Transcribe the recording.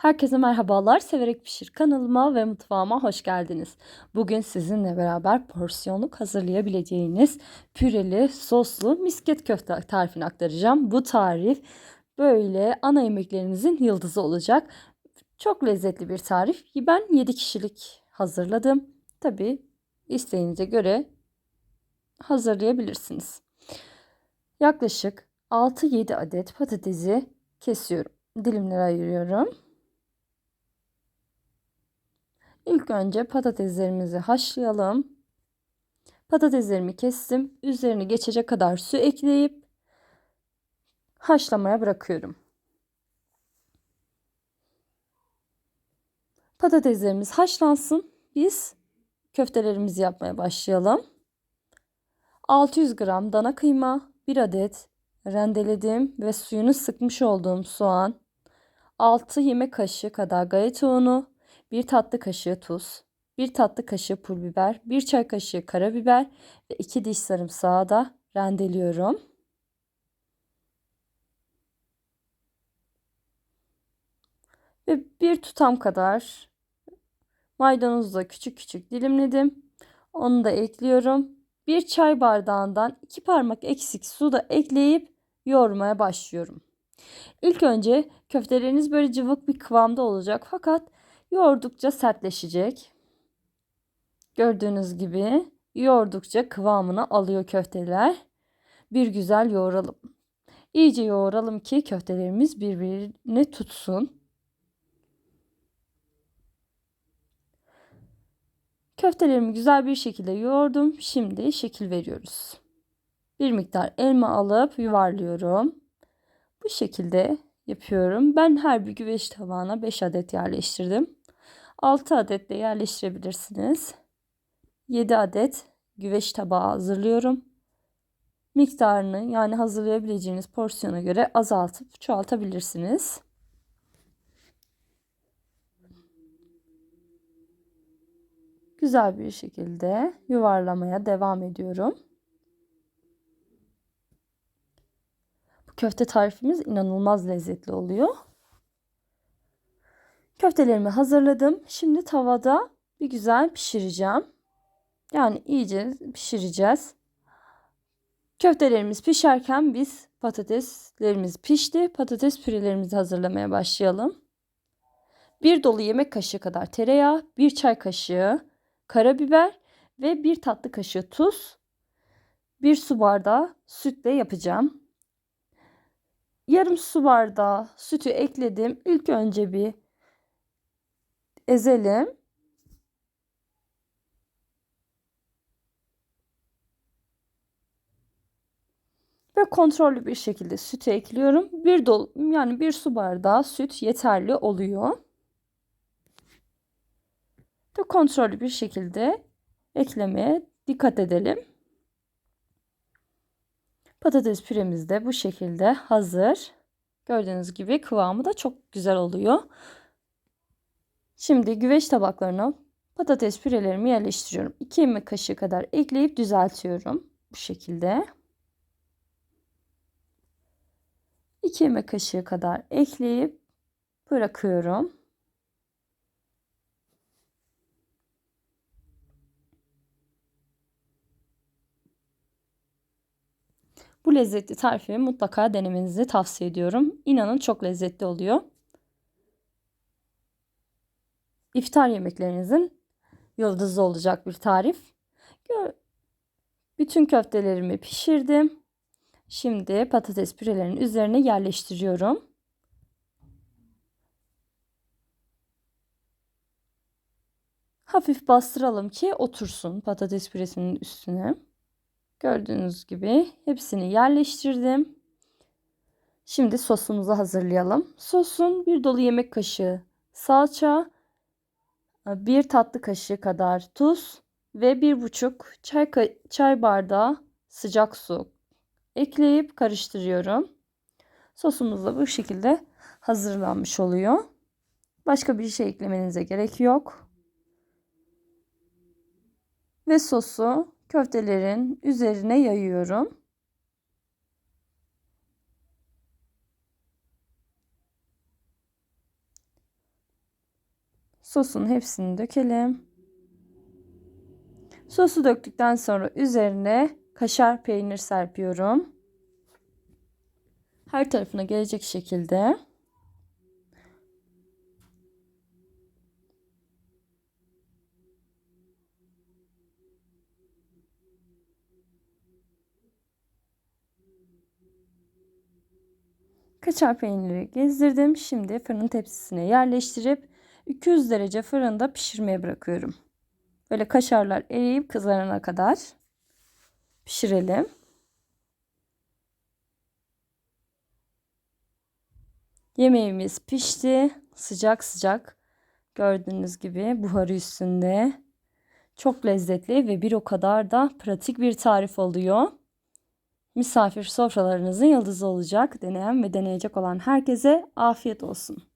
Herkese merhabalar. Severek Pişir kanalıma ve mutfağıma hoş geldiniz. Bugün sizinle beraber porsiyonluk hazırlayabileceğiniz püreli, soslu misket köfte tarifini aktaracağım. Bu tarif böyle ana yemeklerinizin yıldızı olacak. Çok lezzetli bir tarif. Ben 7 kişilik hazırladım. Tabi isteğinize göre hazırlayabilirsiniz. Yaklaşık 6-7 adet patatesi kesiyorum. Dilimlere ayırıyorum. İlk önce patateslerimizi haşlayalım. Patateslerimi kestim. Üzerine geçecek kadar su ekleyip haşlamaya bırakıyorum. Patateslerimiz haşlansın. Biz köftelerimizi yapmaya başlayalım. 600 gram dana kıyma, 1 adet rendeledim ve suyunu sıkmış olduğum soğan, 6 yemek kaşığı kadar galeta unu, 1 tatlı kaşığı tuz, 1 tatlı kaşığı pul biber, 1 çay kaşığı karabiber ve 2 diş sarımsağı da rendeliyorum. Ve bir tutam kadar maydanozu da küçük küçük dilimledim. Onu da ekliyorum. Bir çay bardağından iki parmak eksik su da ekleyip yoğurmaya başlıyorum. İlk önce köfteleriniz böyle cıvık bir kıvamda olacak fakat yoğurdukça sertleşecek. Gördüğünüz gibi yoğurdukça kıvamını alıyor köfteler. Bir güzel yoğuralım. İyice yoğuralım ki köftelerimiz birbirini tutsun. Köftelerimi güzel bir şekilde yoğurdum. Şimdi şekil veriyoruz. Bir miktar elma alıp yuvarlıyorum. Bu şekilde yapıyorum. Ben her bir güveç tabağına 5 adet yerleştirdim. 6 adet de yerleştirebilirsiniz. 7 adet güveç tabağı hazırlıyorum. Miktarını yani hazırlayabileceğiniz porsiyona göre azaltıp çoğaltabilirsiniz. Güzel bir şekilde yuvarlamaya devam ediyorum. Bu köfte tarifimiz inanılmaz lezzetli oluyor. Köftelerimi hazırladım. Şimdi tavada bir güzel pişireceğim. Yani iyice pişireceğiz. Köftelerimiz pişerken biz patateslerimiz pişti. Patates pürelerimizi hazırlamaya başlayalım. Bir dolu yemek kaşığı kadar tereyağı, bir çay kaşığı karabiber ve bir tatlı kaşığı tuz, bir su bardağı sütle yapacağım. Yarım su bardağı sütü ekledim. İlk önce bir ezelim. Ve kontrollü bir şekilde sütü ekliyorum. Bir dolu yani bir su bardağı süt yeterli oluyor. Ve kontrollü bir şekilde eklemeye dikkat edelim. Patates püremiz de bu şekilde hazır. Gördüğünüz gibi kıvamı da çok güzel oluyor. Şimdi güveç tabaklarına patates pürelerimi yerleştiriyorum. 2 yemek kaşığı kadar ekleyip düzeltiyorum. Bu şekilde. 2 yemek kaşığı kadar ekleyip bırakıyorum. Bu lezzetli tarifi mutlaka denemenizi tavsiye ediyorum. İnanın çok lezzetli oluyor. İftar yemeklerinizin yıldızı olacak bir tarif. Bütün köftelerimi pişirdim. Şimdi patates pürelerinin üzerine yerleştiriyorum. Hafif bastıralım ki otursun patates püresinin üstüne. Gördüğünüz gibi hepsini yerleştirdim. Şimdi sosumuzu hazırlayalım. Sosun bir dolu yemek kaşığı salça, bir tatlı kaşığı kadar tuz ve bir buçuk çay, çay bardağı sıcak su ekleyip karıştırıyorum. Sosumuz da bu şekilde hazırlanmış oluyor. Başka bir şey eklemenize gerek yok. Ve sosu köftelerin üzerine yayıyorum. Sosun hepsini dökelim. Sosu döktükten sonra üzerine kaşar peynir serpiyorum. Her tarafına gelecek şekilde. Kaşar peyniri gezdirdim. Şimdi fırın tepsisine yerleştirip 200 derece fırında pişirmeye bırakıyorum. Böyle kaşarlar eriyip kızarana kadar pişirelim. Yemeğimiz pişti. Sıcak sıcak. Gördüğünüz gibi buharı üstünde. Çok lezzetli ve bir o kadar da pratik bir tarif oluyor. Misafir sofralarınızın yıldızı olacak. Deneyen ve deneyecek olan herkese afiyet olsun.